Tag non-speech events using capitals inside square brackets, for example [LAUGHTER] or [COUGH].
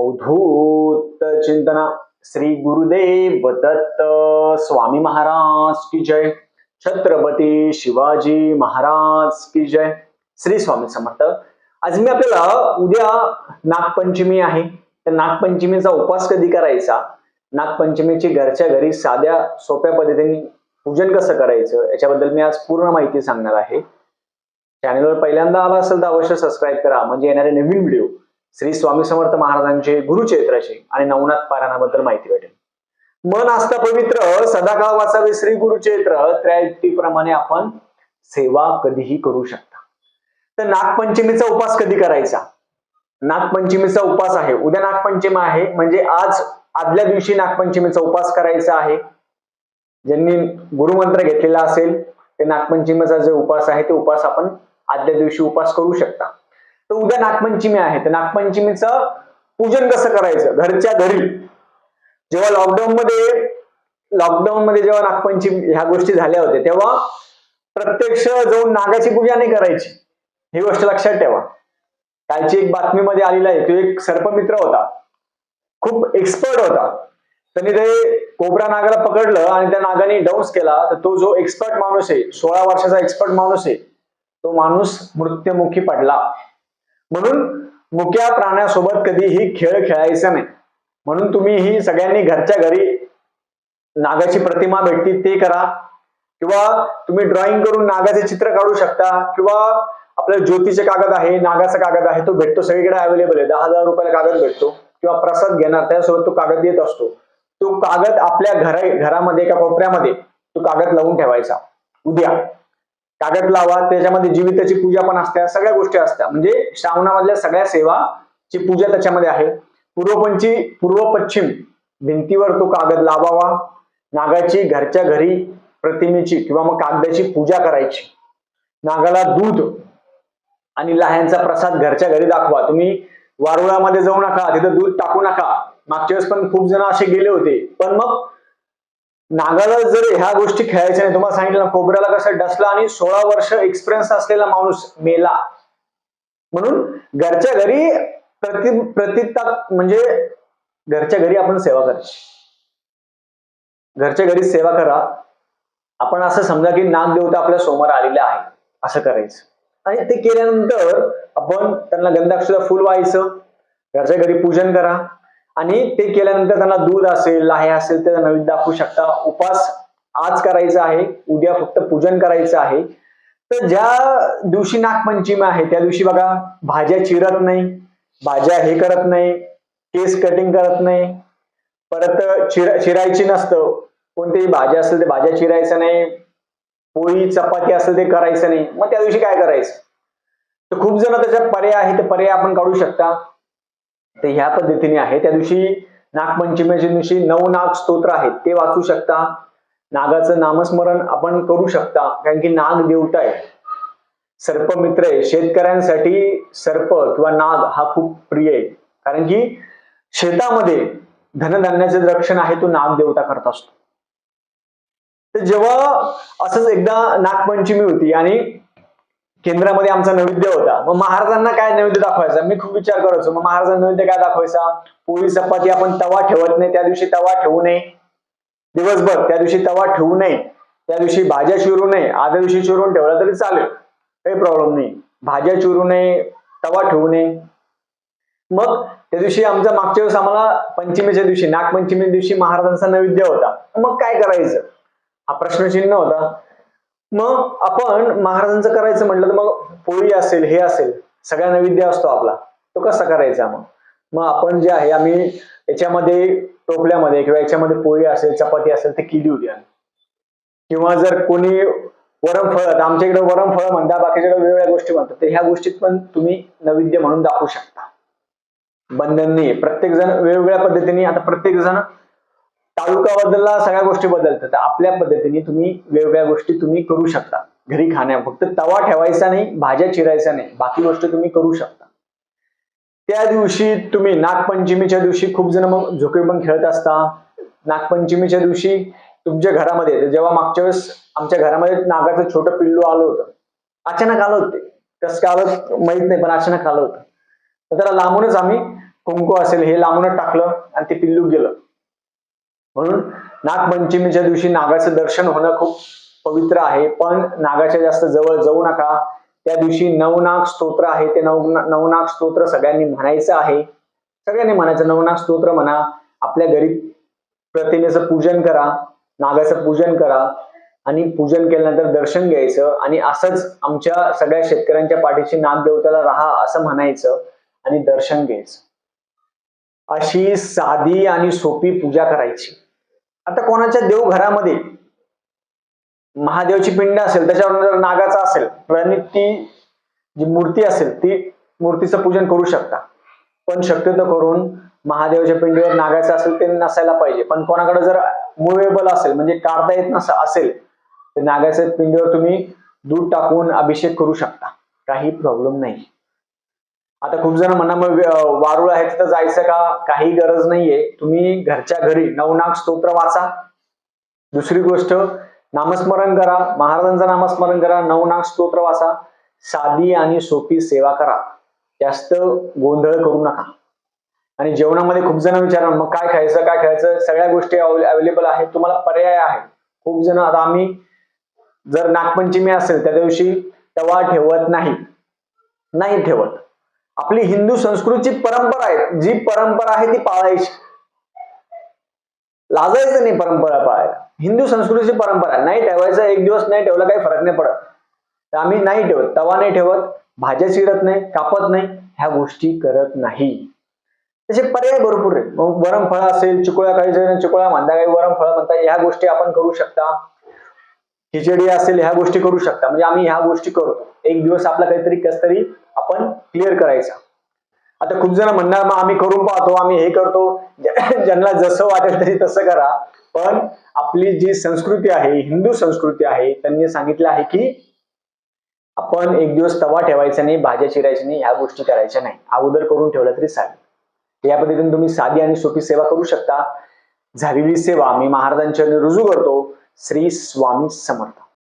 अवधूत चिंतना श्री गुरुदेव दत्त स्वामी महाराज की जय। छत्रपती शिवाजी महाराज की जय। श्री स्वामी समर्थ। आज मी आपल्याला उद्या नागपंचमी आहे. तर नागपंचमीचा उपवास कधी करायचा? नागपंचमीची घरच्या घरी साध्या सोप्या पद्धतीने पूजन कसं करायचं? याच्याबद्दल मी आज पूर्ण माहिती सांगणार आहे. चॅनलवर पहिल्यांदा आला असेल तर अवश्य सबस्क्राईब करा. म्हणजे येणारे नवीन व्हिडिओ श्री स्वामी समर्थ महाराजांचे गुरुचरित्राचे आणि नवनाथ पारायणाबद्दल माहिती भेटेल. मन असता पवित्र सदाकाळ वाचावे श्री गुरुचरित्र त्र्याप्रमाणे आपण सेवा कधीही करू शकता. तर नागपंचमीचा उपास कधी करायचा? नागपंचमीचा उपास आहे. उद्या नागपंचमी आहे म्हणजे आज आदल्या दिवशी नागपंचमीचा उपास करायचा आहे. ज्यांनी गुरुमंत्र घेतलेला असेल ते नागपंचमीचा जो उपास आहे ते उपास आपण आदल्या दिवशी उपास करू शकता. तर उद्या नागपंचमी आहे. तर नागपंचमीचं पूजन कसं करायचं? घरच्या घरी. जेव्हा लॉकडाऊन मध्ये लॉकडाऊन मध्ये जेव्हा नागपंचमी ह्या गोष्टी झाल्या होत्या तेव्हा प्रत्यक्ष जाऊन नागाची पूजा नाही करायची. ही गोष्ट लक्षात ठेवा. कालची एक बातमीमध्ये आलेला आहे. तो एक सर्पमित्र होता. खूप एक्सपर्ट होता. त्यांनी ते कोबरा नागाला पकडलं आणि त्या नागाने डाऊन्स केला. तर तो जो एक्सपर्ट माणूस आहे सोळा वर्षाचा एक्सपर्ट माणूस आहे तो माणूस मृत्युमुखी पडला. म्हणून मुक्या प्राण्यासोबत कधीही खेळ खेळायचा नाही. म्हणून तुम्ही ही सगळ्यांनी घरच्या घरी नागाची प्रतिमा भेटती ते करा. किंवा तुम्ही ड्रॉइंग करून नागाचे चित्र काढू शकता. किंवा आपल्या ज्योतीचे कागद आहे नागाचा कागद आहे तो भेटतो. सगळीकडे अवेलेबल आहे. दहा हजार रुपयाला कागद भेटतो. किंवा प्रसाद घेणार त्यासोबत तो कागद येत असतो. तो कागद आपल्या घरा घरामध्ये एका कोपऱ्यामध्ये तो कागद लावून ठेवायचा. उद्या. कागद लावा त्याच्यामध्ये जीविताची पूजा पण असते सगळ्या गोष्टी असतात. म्हणजे श्रावणामधल्या सगळ्या सेवाची पूजा त्याच्यामध्ये आहे. पूर्वपंची पूर्व पश्चिम भिंतीवर तो कागद लावावा नागाची घरच्या घरी प्रतिमेची किंवा मग कागदाची पूजा करायची. नागाला दूध आणि लाह्यांचा प्रसाद घरच्या घरी दाखवा. तुम्ही वारुळामध्ये जाऊ नका तिथं दूध टाकू नका. मागच्या वेळेस पण खूप जण असे गेले होते. पण मग नागाला जर ह्या गोष्टी खेळायच्या नाही तुम्हाला सांगितलं ना कोबऱ्याला कसं डसला आणि सोळा वर्ष एक्सपिरियन्स असलेला माणूस मेला. म्हणून घरच्या घरी प्रति प्रतिता म्हणजे घरच्या घरी आपण सेवा करायची घरच्या घरी सेवा करा. आपण असं समजा की नागदेवता आपल्यासमोर आलेल्या आहे असं करायचं. आणि ते केल्यानंतर आपण त्यांना गंधाक्षला फुल व्हायचं. घरच्या घरी पूजन करा. आणि ते केल्यानंतर त्यांना दूध असेल लाहे असेल ते नवीन दाखवू शकता. उपास आज करायचा आहे उद्या फक्त पूजन करायचं आहे. तर ज्या दिवशी नागपंचमी आहे त्या दिवशी बघा भाज्या चिरत नाही भाज्या हे करत नाही केस कटिंग करत नाही. परत चिरा चिरायची नसतं. कोणतेही भाज्या असेल ते भाज्या चिरायचं नाही. पोळी चपाती असेल ते करायचं नाही. मग त्या दिवशी काय करायचं? तर खूप जण त्याच्यात पर्याय आहे ते पर्याय आपण काढू शकता. ते ह्या पद्धतीने आहे. त्या दिवशी नागपंचमीच्या दिवशी नऊ नाग स्तोत्र आहेत. ते वाचू शकता. नागाचं नामस्मरण आपण करू शकता. कारण की नाग देवता आहे. सर्प मित्र आहे. शेतकऱ्यांसाठी सर्प किंवा नाग हा खूप प्रिय आहे. कारण की शेतामध्ये धनधान्याचे रक्षण आहे तो नाग देवता करत असतो. तर जेव्हा असंच एकदा नागपंचमी होती आणि केंद्रामध्ये आमचा नैवेद्य होता. मग महाराजांना काय नैवेद्य दाखवायचा? मी खूप विचार करायचो मग महाराजांना नैवेद्य काय दाखवायचा? पोळी चपाती आपण तवा ठेवत नाही त्या दिवशी तवा ठेवू नये. दिवसभर त्या दिवशी तवा ठेवू नये. त्या दिवशी भाज्या चिरू नये. आदल्या दिवशी चिरून ठेवला तरी चालेल. काही प्रॉब्लेम नाही. भाज्या चिरू नये तवा ठेवू नये. मग त्या दिवशी आमचा मागच्या वेळेस आम्हाला पंचमीच्या दिवशी नागपंचमी दिवशी महाराजांचा नैवेद्य होता. मग काय करायचं? हा प्रश्नचिन्ह होता. मग आपण महाराजांचं करायचं म्हटलं तर मग पोळी असेल हे असेल सगळा नैवेद्य असतो आपला. तो कसा करायचा मग? मग आपण जे आहे आम्ही याच्यामध्ये टोपल्यामध्ये किंवा याच्यामध्ये पोळी असेल चपाती असेल ते केली होती आम्ही. किंवा जर कोणी वरमफळ तर आमच्या इकडे वरमफळ म्हणतात बाकीच्याकडे वेगवेगळ्या गोष्टी म्हणतात तर ह्या गोष्टीत पण तुम्ही नैवेद्य म्हणून दाखवू शकता. बंधन नाही प्रत्येक जण वेगवेगळ्या पद्धतीने आता प्रत्येक जण तालुका बदलला सगळ्या गोष्टी बदलतात. तर आपल्या पद्धतीने तुम्ही वेगवेगळ्या गोष्टी तुम्ही करू शकता. घरी खाण्या फक्त तवा ठेवायचा नाही भाज्या चिरायचा नाही. बाकी गोष्टी तुम्ही करू शकता. त्या दिवशी तुम्ही नागपंचमीच्या दिवशी खूप जण मग झोके पण खेळत असता. नागपंचमीच्या दिवशी तुमच्या घरामध्ये जेव्हा मागच्या वेळेस आमच्या घरामध्ये नागाचं छोटं पिल्लू आलं होतं. अचानक आलं होतं कसं काय आलं माहीत नाही पण अचानक आलं होतं. तर त्याला लांबूनच आम्ही कुंकू असेल हे लांबूनच टाकलं आणि ते पिल्लू गेलं. म्हणून नागपंचमीच्या दिवशी नागाचं दर्शन होणं खूप पवित्र आहे. पण नागाच्या जास्त जवळ जाऊ नका. त्या दिवशी नवनाग स्तोत्र आहे. ते नव नवनाग स्तोत्र सगळ्यांनी म्हणायचं आहे. सगळ्यांनी म्हणायचं नवनाग स्तोत्र म्हणा. आपल्या घरी प्रतिमेचं पूजन करा. नागाचं पूजन करा. आणि पूजन केल्यानंतर दर्शन घ्यायचं. आणि असंच आमच्या सगळ्या शेतकऱ्यांच्या पाठीशी नागदेवताला राहा असं म्हणायचं आणि दर्शन घ्यायचं. अशी साधी आणि सोपी पूजा करायची. आता कोणाच्या देवघरामध्ये महादेवची पिंड असेल त्याच्यावर जर नागाचा असेल तर ती जी मूर्ती असेल ती मूर्तीचं पूजन करू शकता. पण शक्यतो करून महादेवाच्या पिंडीवर नागायचं असेल ते नसायला पाहिजे. पण कोणाकडे जर मुवेबल असेल म्हणजे काढता येत नस असेल तर नागाच्या पिंडीवर तुम्ही दूध टाकून अभिषेक करू शकता. काही प्रॉब्लेम नाही. आता खूप जण म्हणा मग वारुळ आहे तिथं जायचं का? काही गरज नाहीये. तुम्ही घरच्या घरी नवनाग स्तोत्र वाचा. दुसरी गोष्ट नामस्मरण करा. महाराजांचं नामस्मरण करा. नवनाग स्तोत्र वाचा. साधी आणि सोपी सेवा करा. जास्त गोंधळ करू नका. आणि जेवणामध्ये खूप जण विचारा मग काय खायचं काय खायचं? सगळ्या गोष्टी अवेलेबल आहेत. तुम्हाला पर्याय आहे. खूप जण आता आम्ही जर नागपंचमी असेल त्या दिवशी तवा ठेवत नाही. नाही ठेवत. आपली हिंदू संस्कृतीची परंपरा आहे. जी परंपरा आहे ती पाळायची. लाजायचं नाही परंपरा पाळायला. हिंदू संस्कृतीची परंपरा नाही ठेवायचं एक दिवस नाही ठेवला काही फरक नाही पडत. तर आम्ही नाही ठेवत तवा नाही ठेवत भाज्या चिरत नाही कापत नाही ह्या गोष्टी करत नाही. त्याचे पर्याय भरपूर आहे मग वरम फळ असेल चिकोळ्या काही जण चिकोळ्या म्हणता काही वरम फळ म्हणता ह्या गोष्टी आपण करू शकता. खिचडी असेल ह्या गोष्टी करू शकता. म्हणजे आम्ही ह्या गोष्टी करतो. एक दिवस आपला काहीतरी कस तरी आपण क्लिअर करायचा. आता खूप जण म्हणणार मग आम्ही करून पाहतो आम्ही हे करतो. [LAUGHS] ज्यांना जसं वाटेल तरी तसं करा. पण आपली जी संस्कृती आहे हिंदू संस्कृती आहे त्यांनी सांगितलं आहे की आपण एक दिवस तवा ठेवायचा नाही भाज्या चिरायच्या नाही ह्या गोष्टी करायच्या नाही. अगोदर करून ठेवलं तरी चालेल. या पद्धतीने तुम्ही साधी आणि सोपी सेवा करू शकता. झालेली सेवा मी महाराजांच्या रुजू करतो. श्री स्वामी समर्थ.